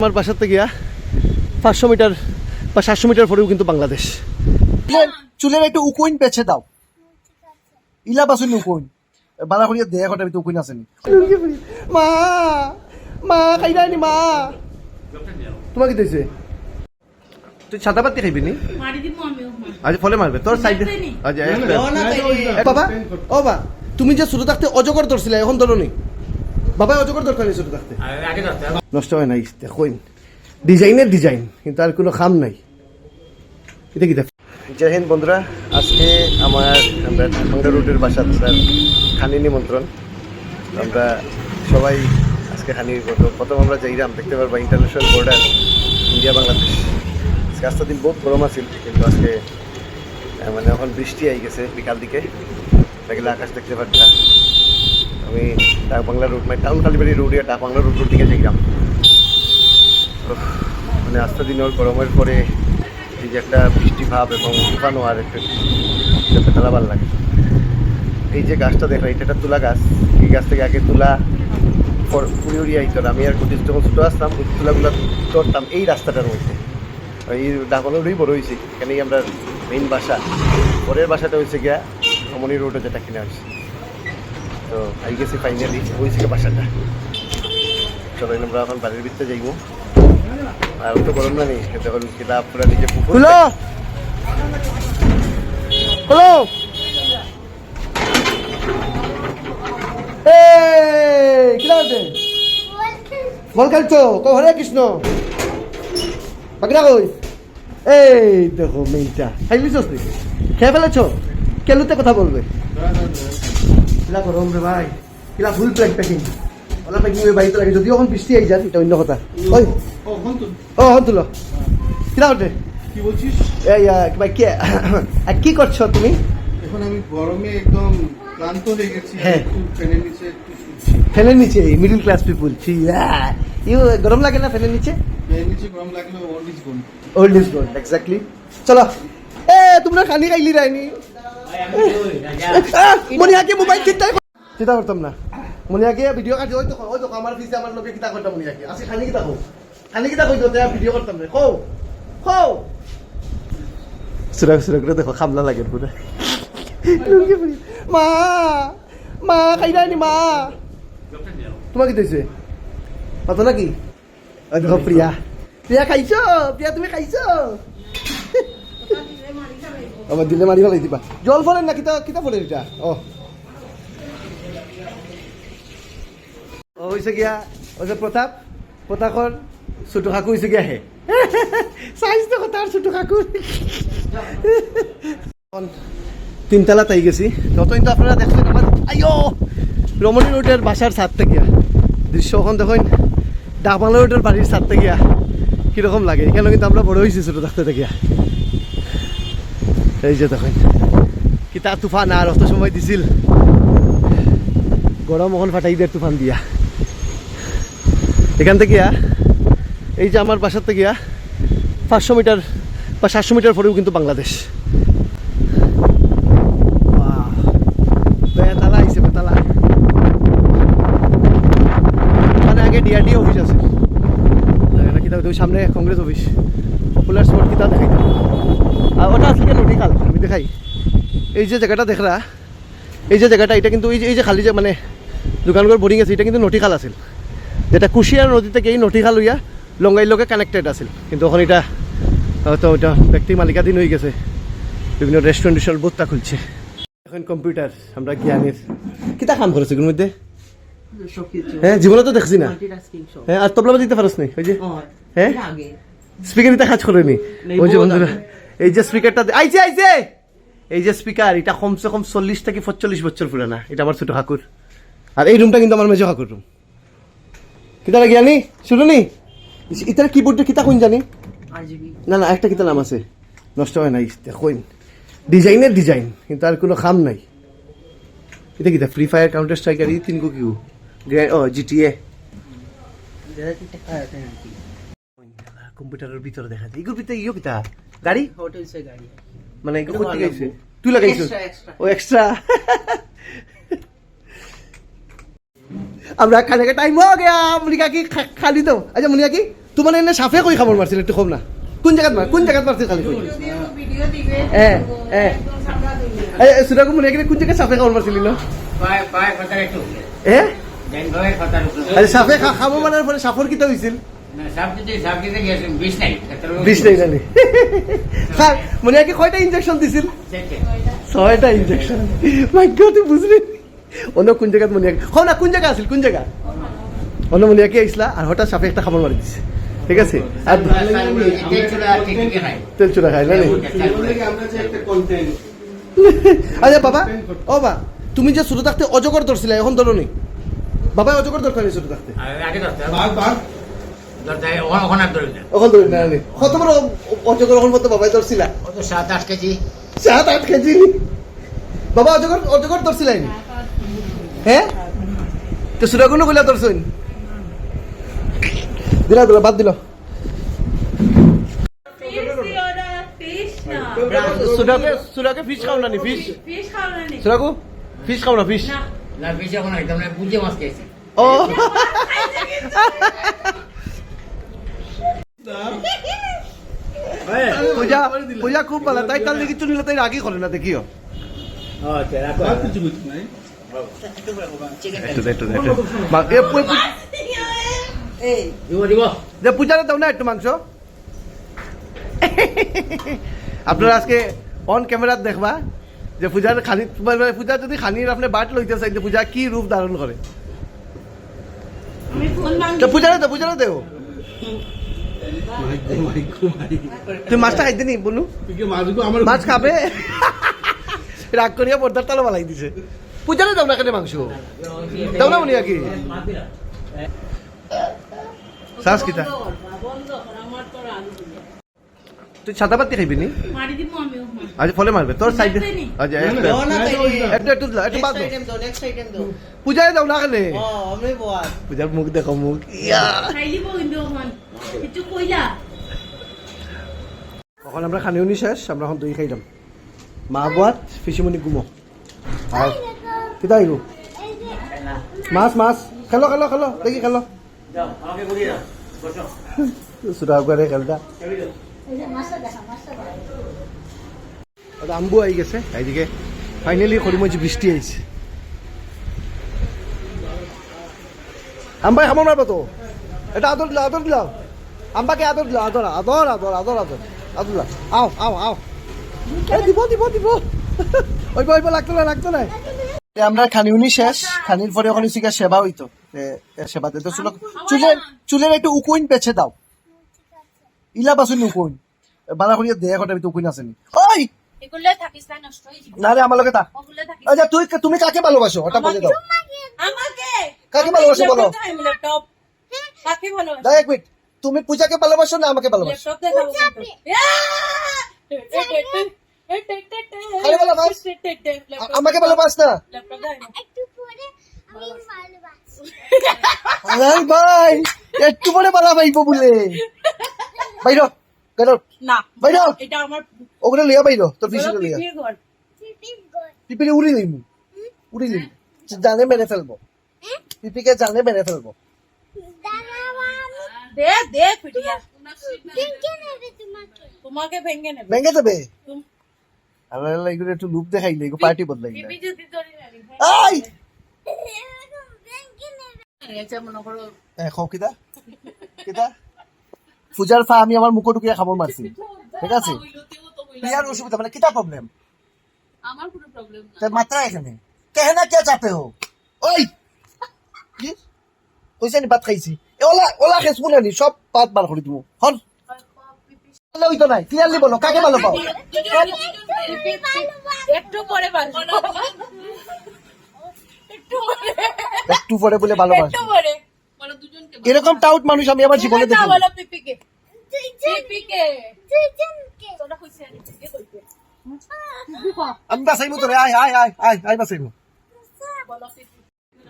আমার বাসার থেকে পাঁচশো মিটার বা সাতশো মিটার পরেও কিন্তু বাংলাদেশ। চুলের একটু উকুইন পেছে দাও। ইলা বাসুন উকুইন। বালা করিয়া দেয়া ভিতরে উকুইন আসেনি মা মা খাইরানি মা। তোমার কি দিয়েছে তুই ছাতা পাতি খাইবি নি? মারি আজ ফলে মারবে তোর সাইডে বাবা ও বাবা তুমি যে ছোট থাকতে অজগর ধরছিলে এখন ধরো নি। বাবা অজগর দরকার নেই ছোট থাকতে নষ্ট হয় নাই দেখুন। ডিজাইনের ডিজাইন কিন্তু আর কোনো খাম নাই। এটা কি দেখ জয় হিন্দ বন্ধুরা আজকে আমার আমরা রুটের বাসা স্যার খানি নিমন্ত্রণ। আমরা সবাই আজকে খানি করব। প্রথম আমরা যাইরাম দেখতে পারব ইন্টারন্যাশনাল বর্ডার ইন্ডিয়া বাংলাদেশ। আজকে আস্তে দিন বহুত গরম আছিল কিন্তু আজকে মানে এখন বৃষ্টি আই গেছে বিকাল দিকে। দেখলে আকাশ দেখতে পারতা আমি ডাক বাংলা রুট মানে town Kalibari road Dak Bangla route দিকে যাইলাম মানে আস্তে দিনের গরমের পরে এই যে একটা বৃষ্টি ভাব এবং তুফানো আর একটু তালা ভালো লাগে। এই যে গাছটা দেখো এটা একটা তুলা গাছ। এই গাছ থেকে আগে তুলা পুরি উড়িয়ে আইতো আমি আর কুটিস যখন ছোটো আসতাম তুলাগুলো ধরতাম এই রাস্তাটার মধ্যে। এই ডাকবাংলারই বড় হয়েছি এখানেই আমরা মেইন বাসা। পরের বাসাটা হয়েছে গিয়া অমনি রোডে যেটা কিনা হয়েছে তো আই গেছি ফাইনালি হয়েছে গিয়ে বাসাটা। চলো আমরা এখন বাড়ির ভিতরে যাইব। আর তো গরম না নেই তখন কিতাব পুরা নিজে পুকুর। হলো হলো এই কি লাগছে? বল খেলছো? কো হরে কৃষ্ণ। বাকিরা কই? এই দেখো মেইটা খাইলিস তুই খেয়ে ফেলেছো? কেলুতে কথা বলবে। কিলা গরম রে ভাই। কিলা ফুল প্যাক প্যাকিং ওলা প্যাকিং ওই বাড়িতে লাগে। যদিও এখন বৃষ্টি আই যান এটা অন্য কথা। ওই ও হন তুলো কিলা ওঠে কি বলছিস? এই ভাই কে কি করছ তুমি? এখন আমি গরমে একদম ক্লান্ত হয়ে গেছি। হ্যাঁ। ফ্যানের নিচে ফ্যানের নিচে মিডিল ক্লাস পিপুল ইউ গরম লাগে না ফ্যানের নিচে? ফ্যানের নিচে গরম লাগলে old is gold old is gold exactly চলো। এ তোমরা খানি খাইলি রাইনি মনিয়াকে মোবাইল চিন্তা চিন্তা করতাম না? মনিয়াকে ভিডিও কাটি ওই তো ওই তো আমার পিছে আমার লোকে কিতা করতাম মনিয়াকে আসি খানি কিতা কো খানি কিতা কই তো ভিডিও করতাম রে কো কো সুরাগ সুরাগ করে দেখো, খামলা লাগে পুরো লুঙ্গি পরি মা মা খাইরানি মা? তোমার কি দিয়েছে পাতো নাকি? দেখো প্রিয়া প্রিয়া খাইছো? প্রিয়া তুমি খাইছো? আমার দিলে মারি ফেলাই দিবা। জল ফলেন না, কিতা কিতা ফলেন এটা? ও। হয়েছে গিয়া ওই যে প্রতাপ প্রতাপর ছোট কাকু হয়েছে গিয়া হে। সাইজ দেখো তার ছোট কাকু। তিনতলা তাই গেছি। ততদিন তো আপনারা দেখছেন আমার আইও রমণী রোডের বাসার ছাদ থেকে দৃশ্য এখন দেখুন ডাকবাংলা রোডের বাড়ির ছাদ থেকে কীরকম লাগে। এখানে কিন্তু আমরা বড় হয়েছি ছোট থাকতে থেকে এই যে দেখুন, কিতা তুফান আর অত সময় দিছিল। গরম এখন ফাটাই দিয়ে তুফান দিয়া। এখান থেকে এই যে আমার বাসার থেকে পাঁচশো মিটার বা সাতশো মিটার পরেও কিন্তু বাংলাদেশ। মানে আগে সামনে কংগ্রেস অফিস পপুলার স্পট কিতা দেখাই আর ওটা দেখাই। এই যে জায়গাটা দেখরা এই যে জায়গাটা এটা কিন্তু এই যে এই যে খালি যে মানে দোকানঘর বোর্ডিং আছে এটা কিন্তু নটিখাল আছিল। যেটা কুশিয়ার নদী থেকে এই নটিখাল হইয়া লঙ্গাইর লগে কানেক্টেড আছিল। কিন্তু এখন এটা হয়তো ওটা ব্যক্তি মালিকাধীন হয়ে গেছে। বিভিন্ন রেস্টুরেন্ট টেস্টুরেন্ট বহুতটা খুলছে। এখন কম্পিউটার আমরা জ্ঞানের কিতা কাম করেছে এগুলোর মধ্যে হ্যাঁ জীবনে তো দেখছি না। হ্যাঁ আর তবলা দিতে পারস নাই ওই যে হ্যাঁ? স্পিকার এটা কাজ করেনি। ওই যে বন্ধুরা এই যে স্পিকারটা আইছে আইছে! এই যে স্পিকার এটা কমসে কম চল্লিশ থেকে পঁচল্লিশ বছর পুরানা। এটা আমার ছোট ঠাকুর। আর এই রুমটা কিন্তু আমার মেজো ঠাকুর রুম কিতা লাগে জানি শুনো নি? ইতার কিবোর্ডটা কিতা কোন জানি? না না একটা কিতা নাম আছে। নষ্ট হয় নাই দেখুন ডিজাইনের ডিজাইন কিন্তু আর কোনো খাম নাই। এটা কিতা ফ্রি ফায়ার কাউন্টার স্ট্রাইকার এই তিন কিউ গ্র্যান্ড ও জিটিএ কম্পিউটারের ভিতরে দেখা যায়। এগুলোর ভিতরে ইয়ো কিতা গাড়ি? হোটেল সে গাড়ি। মানে এগুলো কোথা থেকে তুই লাগাইছিস? ও এক্সট্রা আমরা খানে টাইম হয়ে গেয়া মুনিকা কি খালি তো? আচ্ছা মুনিকা কি? তোমার মানে এনে সাফে কই খাবার মারছিল একটু কম না? কোন জায়গাত মার কোন জায়গাত মারছিল খালি কই? হ্যাঁ হ্যাঁ এই সুরা কো মুনিকা কোন জায়গায় সাফে খাবার মারছিল পায় পায় ফাটার একটু। হ্যাঁ আরে সাফে খাব মানার পরে সাফর কিতা হইছিল? না সব দিতে সব দিতে গেছে বিষ নাই বিষ নেই জানি। স্যার মনে হয় কয়টা ইনজেকশন দিছিল? ছয়টা। ইনজেকশন ভাগ্য তুই বুঝলি? অন্য কোন জায়গাত মনে হয় না কোন জায়গা আছিল কোন জায়গা? অন্য মনে কি আইসলা আর হঠাৎ সাপে একটা খাবার মারি দিছে। ঠিক আছে? আর তেল চুরা খাই না নি? এগুলোকে আমরা যে একটা কন্টেন্ট আরে বাবা ও বা তুমি যে ছোট থাকতে অজগর ধরছিলে এখন ধরো নি। বাবা অজগর ধরতে ছোট থাকতে ওখানে ধরে না কত বড় বাবাই ধরছিলা। তো সাত আট কেজি। সাত আট কেজি? বাবা অজগর অজগর ধরছিলাই হ্যাঁ তো সুরাগুনো কইলা ধরছইন। দিলা দিলা বাদ দিল। ফিশ ফিশ সুরাকে সুরাকে ফিশ খাও না নি ফিশ ফিশ খাও না নি সুরাকু ফিশ খাও না ফিশ না না এখন একদম না বুঝে মাছ খেয়েছে। ও। পূজা পূজা খুব ভালো। তাই তার দেখি চুনিলে তাই রাগই করে না দেখিও। কিছু কিছু যে পূজারে দাও না একটু মাংস। আপনারা আজকে অন ক্যামেরা দেখবা যে পূজার খানি মানে পূজা যদি খানির আপনি বাট লইতে চাই যে পূজা কি রূপ ধারণ করে? পূজারে দাও পূজারে দেও। তুই মাছটা খাইতে নি বলু মাছ খাবে? রাগ করিয়া পর্দার তালা বালাই দিছে। পূজারে দাও না কেন মাংস? দাও না উনি কি? শ্বাস কিতা তুই ছাতা পাতি খাইবি নি? আজ ফলে মারবে তোর সাইডে নি। না, না, একটু একটু একটু বাদ দাও। আইটেম দাও নেক্সট আইটেম দাও। পূজায় দাও না কেনে ও আমি বল পূজার মুখ দেখো মুখ। ইয়া। এখন আমরা খানি উনি শেষ আমরা এখন দই খাইলাম। মা বাত ফিসিমণি গুমো। আর কিতা আইব মাছ মাছ। খেলো খেলো খেলো। দেখি খেলো। যাও আমাকে আম্বু আই গেছে এইদিকে ফাইনালি খড়িমজি বৃষ্টি আইছে আম্বাই খামো মারবো তো এটা আদর দিলা আদর দিলা আম্বাকে আদর দিলা আদর আদর আদর আদর আদর আদর আও আও আও দিব দিব দিব ওইব ওইব লাগতো না লাগতো না আমরা খানিউনি শেষ খানির পরে ওখানে শিখা সেবা হইতো। সেবা দিতে চুলের চুলের একটু উকুইন পেছে দাও। ইলা বাসুনি উকুইন বানা করিয়া দেয়া কথা তো উকুইন আসেনি। ওই! না নষ্ট হয়ে যাবে না রে আমার আচ্ছা তুই তুমি কাকে ভালোবাসো ওটা বলে দাও আমাকে কাকে ভালোবাসো বলো? কাকে ভালোবাসো এক মিনিট তুমি পূজাকে ভালোবাসো না আমাকে ভালোবাসো আমাকে ভালোবাস না ল্যাপটপ দেখাবো একটু পরে আমি ভাই একটু পরে ভালো পাইব বলে বাইর গেট না। বাইর এটা আমার ওগুলো লিয়া বাইর তোর পিছনে লিয়া। পিপিকে উড়ি লিম উড়ি লিম জানে মেরে ফেলব। পিপিকে জানে মেরে ফেলব। দাঁড়াও দে দে পিটিয়া তোমাকে তোমাকে নেবে। ভেঙে যাবে তুম- আমার এগুলো একটু লুপ দেখাইলে এগুলো পার্টি বদলাই পিপি যদি ধরে রাখি আই মনে কিতা কিতা পূজার ফা আমি আমার মুখো ঢুকিয়ে খাবার মারছি ঠিক আছে? প্রিয়ার অসুবিধা মানে কিতা প্রবলেম আমার কোনো প্রবলেম না মাত্রা এখানে। কেহেনা কে চাপে হো? ওই কি? কইছে নি ভাত খাইছি। এ ওলা ওলা খেসবো না নি সব পাত বার করে দিব হন ওই তো নাই। ক্লিয়ারলি বলো কাকে ভালো পাও? একটু পরে পারব একটু পরে একটু পরে বলে ভালোবাসো একটু পরে এরকম টাউট মানুষ আমি আমার জীবনে দেখি আমি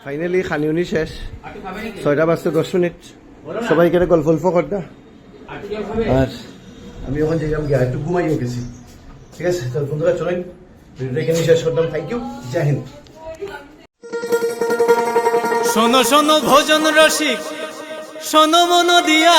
ফাইনালি খানিউনি শেষ। ছয়টা বাজতে দশ মিনিট। সবাই কেটে গল্প গল্প করটা আর আমি এখন যাইলাম গিয়া একটু ঘুমাইও গেছি। ঠিক আছে? তো বন্ধুরা, চলেন। এখানে শেষ করলাম। থ্যাংক ইউ জয় হিন্দ। শোনো শোনো, ভোজন রসিক। শোনো মনো দিয়া।